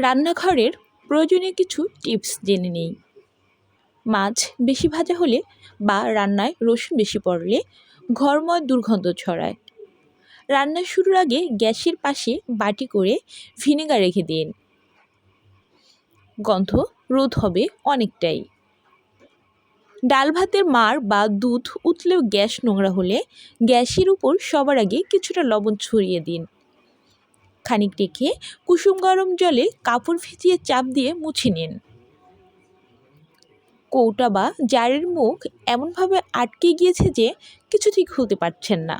রান্নাঘরের প্রয়োজনীয় কিছু টিপস জেনে নেই। মাছ বেশি ভাজা হলে বা রান্নায় রসুন বেশি পড়লে ঘরময় দুর্গন্ধ ছড়ায়। রান্না শুরুর আগে গ্যাসের পাশে বাটি করে ভিনেগার রেখে দিন। গন্ধ রোধ হবে অনেকটাই। ডাল ভাতের মার বা দুধ উতলেও গ্যাস নোংরা হলে গ্যাসের উপর সবার আগে কিছুটা লবণ ছড়িয়ে দিন। খানিক রেখে কুসুম গরম জলে কাপড় ভিজিয়ে চাপ দিয়ে মুছে নিন। কৌটা বা জারের মুখ এমনভাবে আটকে গিয়েছে যে কিছুতেই খুলতে পারছেন না।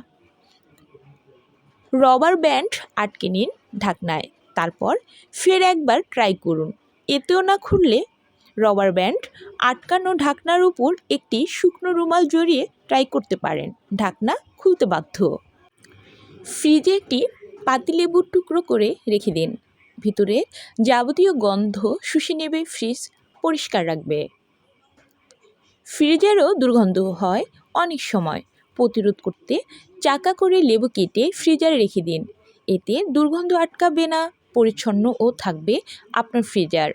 রবার ব্যান্ড আটকে নিন ঢাকনায়, তারপর ফের একবার ট্রাই করুন। এতেও না খুললে রবার ব্যান্ড আটকানো ঢাকনার উপর একটি শুকনো রুমাল জড়িয়ে ট্রাই করতে পারেন। ঢাকনা খুলতে বাধ্য। ফ্রিজে একটি পাতিলেবুর টুকরো করে রেখে দিন। ভিতরে যাবতীয় গন্ধ শুষে নেবে ফ্রিজ পরিষ্কার রাখবে। ফ্রিজেরও দুর্গন্ধ হয় অনেক সময়। প্রতিরোধ করতে চাকা করে লেবু কেটে ফ্রিজারে রেখে দিন। এতে দুর্গন্ধ আটকাবে না, পরিচ্ছন্ন ও থাকবে আপনার ফ্রিজার।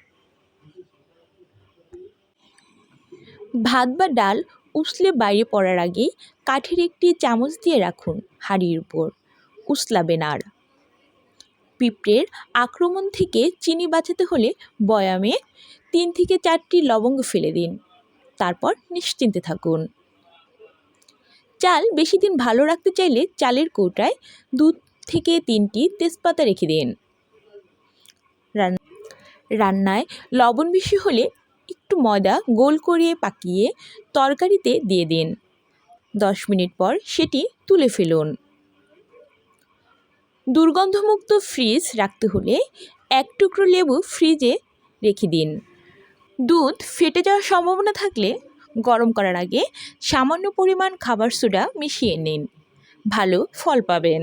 ভাত বা ডাল উসলে বাইরে পড়ার আগেই কাঠের একটি চামচ দিয়ে রাখুন হাঁড়ির উপর। উসলাবেন আর। পিঁপড়ের আক্রমণ থেকে চিনি বাঁচাতে হলে বয়ামে তিন থেকে চারটি লবঙ্গ ফেলে দিন। তারপর নিশ্চিন্তে থাকুন। চাল বেশি দিন ভালো রাখতে চাইলে চালের কৌটায় দু থেকে তিনটি তেজপাতা রেখে দিন। রান্নায় লবণ বেশি হলে একটু ময়দা গোল করিয়ে পাকিয়ে তরকারিতে দিয়ে দিন। দশ মিনিট পর সেটি তুলে ফেলুন। দুর্গন্ধমুক্ত ফ্রিজ রাখতে হলে এক টুকরো লেবু ফ্রিজে রেখে দিন। দুধ ফেটে যাওয়ার সম্ভাবনা থাকলে গরম করার আগে সামান্য পরিমাণ খাবার সোডা মিশিয়ে নিন। ভালো ফল পাবেন।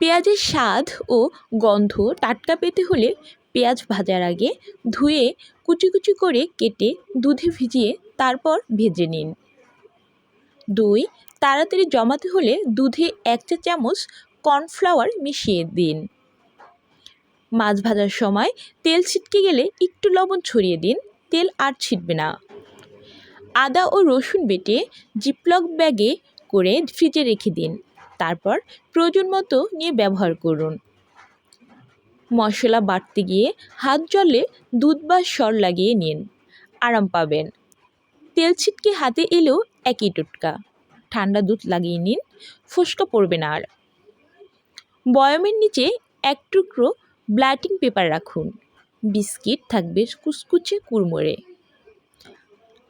পেঁয়াজের স্বাদ ও গন্ধ টাটকা পেতে হলে পেঁয়াজ ভাজার আগে ধুয়ে কুচি কুচি করে কেটে দুধে ভিজিয়ে তারপর ভেজে নিন। দই, তাড়াতাড়ি জমাতে হলে দুধে এক চা চামচ কর্নফ্লাওয়ার মিশিয়ে দিন। মাছ ভাজার সময় তেল ছিটকে গেলে একটু লবণ ছড়িয়ে দিন, তেল আর ছিটবে না। আদা ও রসুন বেটে জিপলক ব্যাগে করে ফ্রিজে রেখে দিন, তারপর প্রয়োজন মতো নিয়ে ব্যবহার করুন। মশলা বাটতে গিয়ে হাত জলে দুধ বা সর লাগিয়ে নিন, আরাম পাবেন। তেল ছিটকে হাতে এলেও একই টোটকা। ঠান্ডা দুধ লাগিয়ে নিন ফুসকা পড়বে না আর। বয়ামের নিচে এক টুকরো ব্লাটিং পেপার রাখুন। বিস্কিট থাকবে কুচকুচে কুড়মুড়ে।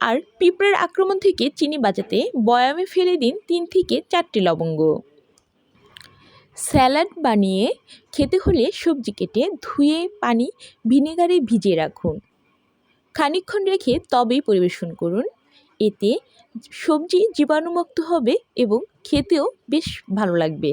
আর পিঁপড়ের আক্রমণ থেকে চিনি বাঁচাতে বয়ামে ফেলে দিন তিন থেকে চারটি লবঙ্গ। স্যালাড বানিয়ে খেতে হলে সবজি কেটে ধুয়ে পানি ভিনেগারে ভিজিয়ে রাখুন। খানিকক্ষণ রেখে তবেই পরিবেশন করুন। এতে সবজি জীবাণুমুক্ত হবে এবং খেতেও বেশ ভালো লাগবে।